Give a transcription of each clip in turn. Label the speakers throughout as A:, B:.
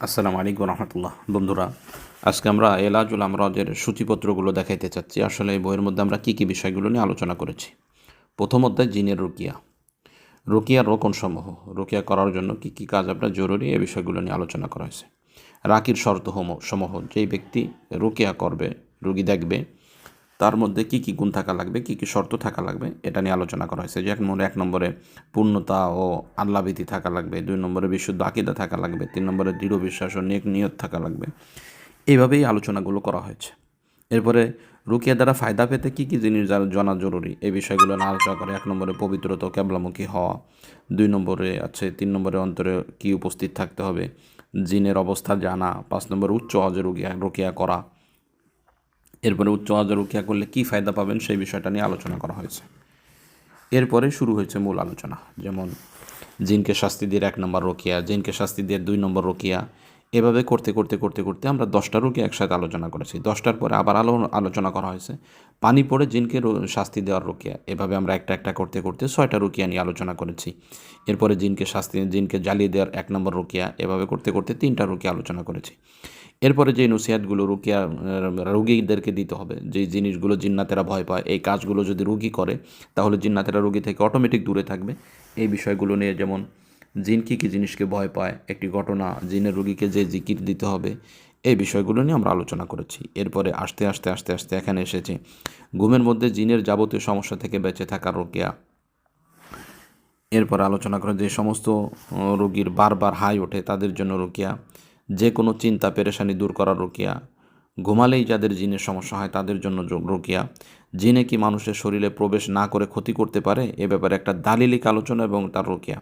A: আসসালামু আলাইকুম রহমতুল্লাহ। বন্ধুরা, আজকে আমরা এলাজুল আমরাজের সূচিপত্রগুলো দেখাইতে চাচ্ছি। আসলে এই বইয়ের মধ্যে আমরা কী কী বিষয়গুলো নিয়ে আলোচনা করেছি? প্রথম অধ্যায়, জিনের রুকিয়া। রুকিয়ার রোকনসমূহ রুকিয়া করার জন্য কী কী কাজ আপনার জরুরি? এই বিষয়গুলো নিয়ে আলোচনা করা হয়েছে। রাকির শর্ত সমূহ। যেই ব্যক্তি রুকিয়া করবে, রুগী দেখবে তার মধ্যে কী কী গুণ থাকা লাগবে, কী কী শর্ত থাকা লাগবে, এটা নিয়ে আলোচনা করা হয়েছে। যে এক নম্বরে এক নম্বরে পূর্ণতা ও আল্লাভীতি থাকা লাগবে, দুই নম্বরে বিশুদ্ধ আকিদা থাকা লাগবে, তিন নম্বরে দৃঢ় বিশ্বাস ও নেক নিয়ত থাকা লাগবে। এইভাবেই আলোচনাগুলো করা হয়েছে। এরপরে রুকিয়া দ্বারা ফায়দা পেতে কী কী জিনিস জানা জরুরি? এই বিষয়গুলো আলোচনা করে। এক নম্বরে পবিত্রতা ক্যাবলামুখী হওয়া। দুই নম্বরে আছে, তিন নম্বরে অন্তরে কী উপস্থিত থাকতে হবে? জিনের অবস্থা জানা। পাঁচ নম্বরে উচ্চ হজে রুকিয়া রুকিয়া করা। এরপরে উচ্চ আওয়াজে রুকিয়া করলে কী ফায়দা পাবেন সেই বিষয়টা নিয়ে আলোচনা করা হয়েছে। এরপরে শুরু হয়েছে মূল আলোচনা, যেমন জিনকে শাস্তি দিয়ে এক নম্বর রোকিয়া, জিনকে শাস্তি দিয়ে দুই নম্বর রোকিয়া। এভাবে করতে করতে করতে করতে আমরা দশটা রোগী একসাথে আলোচনা করেছি। দশটার পরে আবার আলো, আলোচনা করা হয়েছে। পানি পড়ে জিনকে শাস্তি দেওয়ার রোকিয়া। এভাবে আমরা একটা একটা করতে করতে ছয়টা রোকিয়া নিয়ে আলোচনা করেছি। এরপরে জিনকে শাস্তি, জিনকে জ্বালিয়ে দেওয়ার এক নম্বর রোকিয়া। এভাবে করতে করতে তিনটা রোকিয়া আলোচনা করেছি। এরপরে যে নসিহাতগুলো রুকিয়া রুগীদেরকে দিতে হবে, যে জিনিসগুলো জিন্নাতেরা ভয় পায়, এই কাজগুলো যদি রুগী করে, তাহলে জিন্নাতেরা রুগী থেকে অটোমেটিক দূরে থাকবে। এই বিষয়গুলো নিয়ে যেমন জিন কী কী জিনিসকে ভয় পায়, একটি ঘটনা, জিনের রুগীকে যে জিকির দিতে হবে, এই বিষয়গুলো নিয়ে আমরা আলোচনা করেছি। এরপরে আস্তে আস্তে আস্তে আস্তে এখানে এসেছে। ঘুমের মধ্যে জিনের যাবতীয় সমস্যা থেকে বেঁচে থাকার রোকেয়া এরপর আলোচনা করে যে সমস্ত রোগীর বারবার হাই ওঠে, তাদের জন্য রোকিয়া যে কোনো চিন্তা পেরেশানি দূর করার রোকিয়া। ঘুমালেই যাদের জিনের সমস্যা হয় তাদের জন্য রোকিয়া। জিনে কি মানুষের শরীরে প্রবেশ না করে ক্ষতি করতে পারে? এ ব্যাপারে একটা দালিলিক আলোচনা এবং তার রোকিয়া।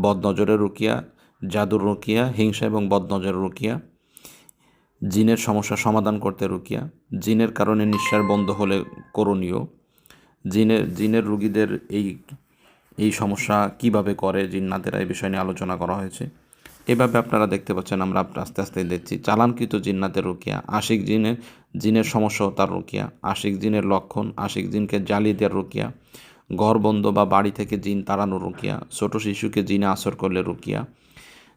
A: বদনজরের রোকিয়া, জাদুর রোকিয়া, হিংসা এবং বদনজরের রোকিয়া। জিনের সমস্যা সমাধান করতে রুকিয়া। জিনের কারণে নিঃশ্বাস বন্ধ হলে করণীয়। জিনের জিনের রুগীদের এই এই সমস্যা কীভাবে করে? জিন্নাতেরা এই বিষয় নিয়ে আলোচনা করা হয়েছে। এভাবে আপনারা দেখতে পাচ্ছেন, আমরা আস্তে আস্তে দেখছি। চালানকৃত জিন্নাতের রুকিয়া, আশিক জিনের জিনের সমস্যা তার রুকিয়া। আশিক জিনের লক্ষণ, আশিক জিনকে জ্বালিয়ে দেওয়ার রুকিয়া। ঘর বন্ধ বা বাড়ি থেকে জিন তাড়ানো রুকিয়া। ছোট শিশুকে জিনে আসর করলে রুকিয়া।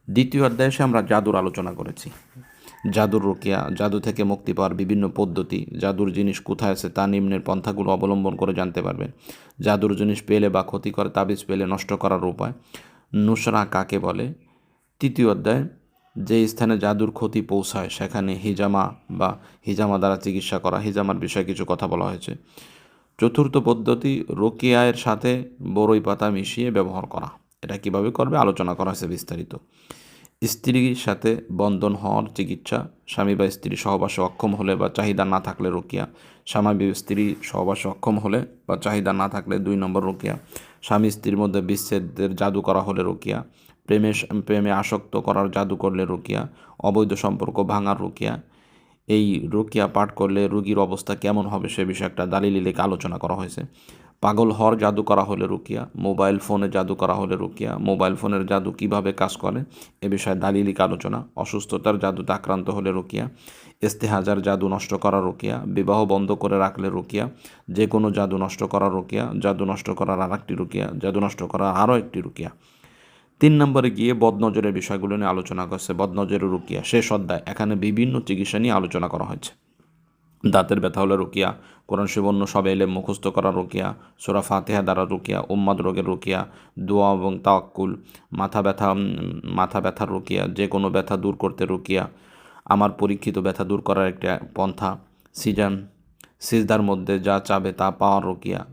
A: দ্বিতীয় অধ্যায়ে আমরা জাদুর আলোচনা করেছি। জাদুর রুকিয়া, জাদু থেকে মুক্তি পাওয়ার বিভিন্ন পদ্ধতি। জাদুর জিনিস কোথায় আছে তা নিম্নের পন্থাগুলো অবলম্বন করে জানতে পারবেন। জাদুর জিনিস পেলে বা ক্ষতি করে, তাবিজ পেলে নষ্ট করার উপায়। নুসরা কাকে বলে? তৃতীয় অধ্যায়, যে স্থানে জাদুর ক্ষতি পৌঁছায়, সেখানে হিজামা বা হিজামা দ্বারা চিকিৎসা করা, হিজামার বিষয়ে কিছু কথা বলা হয়েছে। চতুর্থ পদ্ধতি, রোকিয়ায়ের সাথে বরই পাতা মিশিয়ে ব্যবহার করা। এটা কীভাবে করবে? আলোচনা করা হয়েছে বিস্তারিত। স্ত্রীর সাথে বন্ধন হওয়ার চিকিৎসা, স্বামী বা স্ত্রী সহবাসে অক্ষম হলে বা চাহিদা না থাকলে রোকিয়া, স্বামী স্ত্রী সহবাসে অক্ষম হলে বা চাহিদা না থাকলে দুই নম্বর রোকিয়া, স্বামী স্ত্রীর মধ্যে বিচ্ছেদের জাদু করা হলে রোকিয়া, প্রেমে প্রেমে আসক্ত করার জাদু করলে রুকিয়া, অবৈধ সম্পর্ক ভাঙার রুকিয়া। এই রুকিয়া পাঠ করলে রুগীর অবস্থা কেমন হবে সে বিষয়ে একটা দালিলি লেখা আলোচনা করা হয়েছে। পাগল হওয়ার জাদু করা হলে রুকিয়া, মোবাইল ফোনে জাদু করা হলে রুকিয়া, মোবাইল ফোনের জাদু কীভাবে কাজ করে এ বিষয়ে দালিলিক আলোচনা, অসুস্থতার জাদুতে আক্রান্ত হলে রুকিয়া, ইস্তেহাজার জাদু নষ্ট করা রুকিয়া, বিবাহ বন্ধ করে রাখলে রুকিয়া যে কোনো জাদু নষ্ট করা রুকিয়া, জাদু নষ্ট করার আর একটি রুকিয়া, জাদু নষ্ট করার আরও একটি রুকিয়া। তিন নম্বরে গিয়ে বদনজরের বিষয়গুলো নিয়ে আলোচনা করছে, বদনজরের রুকিয়া, শেষ অধ্যায়, এখানে বিভিন্ন চিকিৎসা নিয়ে আলোচনা করা হয়েছে। দাঁতের ব্যথা হলে রুকিয়া, কোরআন শিবন্য সব এলে মুখস্থ করা রুকিয়া, সোরা ফাতেহা দ্বারা রুকিয়া উম্মাদ রোগের রুকিয়া, দোয়া এবং তাওয়াক্কুল, মাথা ব্যথা মাথা ব্যথার রুকিয়া, যে কোনো ব্যথা দূর করতে রুকিয়া, আমার পরীক্ষিত ব্যথা দূর করার একটা পন্থা, সিজান, সিজদার মধ্যে যা চাবে তা পাওয়ার রুকিয়া,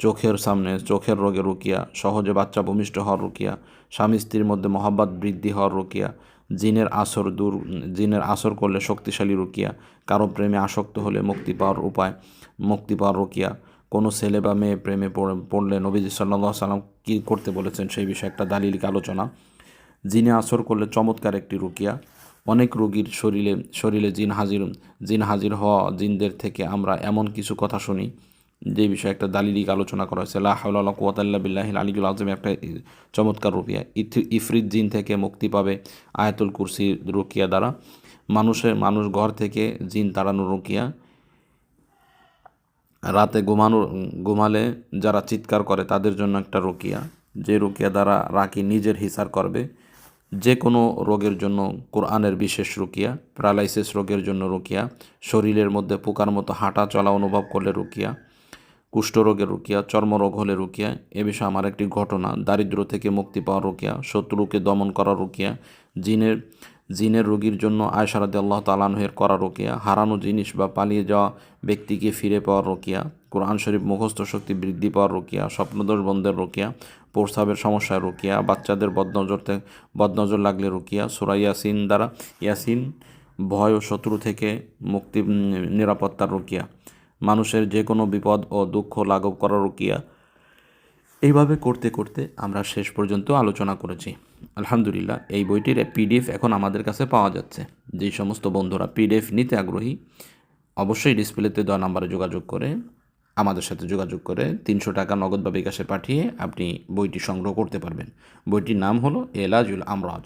A: চোখের সামনে, চোখের রোগে রুকিয়া, সহজে বাচ্চা ভূমিষ্ঠ হওয়ার রুকিয়া, স্বামী স্ত্রীর মধ্যে মহাব্বাত বৃদ্ধি হওয়ার রুকিয়া জিনের আসর দূর, জিনের আসর করলে শক্তিশালী রুকিয়া, কারও প্রেমে আসক্ত হলে মুক্তি পাওয়ার উপায়, মুক্তি পাওয়ার রুকিয়া। কোনো ছেলে বা মেয়ে প্রেমে পড়লে নবীজি সাল্লাহ সাল্লাম কী করতে বলেছেন সেই বিষয়ে একটা দালিলিক আলোচনা। জিনে আসর করলে চমৎকার একটি রুকিয়া। অনেক রোগীর শরীরে শরীরে জিন হাজির জিন হাজির হওয়া জিনদের থেকে আমরা এমন কিছু কথা শুনি। যে বিষয়ে একটা দালিলিক আলোচনা করা হয়েছে লাহাউল্লাহ কুয়াতাল্লা বিল্লাহিল আলিগুল আজম একটা চমৎকার রুকিয়া ইফরিদ জিন থেকে মুক্তি পাবে আয়াতুল কুরসি রুকিয়া দ্বারা। মানুষের, মানুষ ঘর থেকে জিন তাড়ানো রুকিয়া। রাতে ঘুমানো, ঘুমালে যারা চিৎকার করে তাদের জন্য একটা রুকিয়া। যে রুকিয়া দ্বারা রাকি নিজের হিসার করবে। যে কোনো রোগের জন্য কোরআনের বিশেষ রুকিয়া, প্যারালাইসিস রোগের জন্য রুকিয়া। শরীরের মধ্যে পোকার মতো হাঁটা চলা অনুভব করলে রুকিয়া। কুষ্ঠরোগের রুকিয়া চর্মরোগ হলে রুকিয়া এ বিষয়ে আমার একটি ঘটনা, দারিদ্র থেকে মুক্তি পাওয়ার রুকিয়া শত্রুকে দমন করা রুকিয়া জিনের জিনের রোগীর জন্য আয়সারাদি আল্লাহ তালানহের করা রোকিয়া হারানো জিনিস বা পালিয়ে যাওয়া ব্যক্তিকে ফিরে পাওয়ার রোকিয়া কোরআন শরীফ মুখস্থ শক্তি বৃদ্ধি পাওয়ার রোকিয়া স্বপ্নদোষ বন্ধের রোকিয়া প্রস্রাবের সমস্যায় রোকিয়া বাচ্চাদের বদনজর বদনজর লাগলে রোকিয়া সুরা ইয়াসিন দ্বারা, ইয়াসিন ভয় ও শত্রু থেকে মুক্তি নিরাপত্তার রোকিয়া মানুষের যে কোনো বিপদ ও দুঃখ লাঘব করার রোকিয়া এইভাবে করতে করতে আমরা শেষ পর্যন্ত আলোচনা করেছি। আলহামদুলিল্লাহ, এই বইটির পিডিএফ এখন আমাদের কাছে পাওয়া যাচ্ছে। যেই সমস্ত বন্ধুরা পিডিএফ নিতে আগ্রহী, অবশ্যই ডিসপ্লেতে দেওয়া নাম্বারে যোগাযোগ করে, আমাদের সাথে যোগাযোগ করে তিনশো টাকা নগদ বা বিকাশে পাঠিয়ে আপনি বইটি সংগ্রহ করতে পারবেন। বইটির নাম হলো এলাজুল আমরাজ।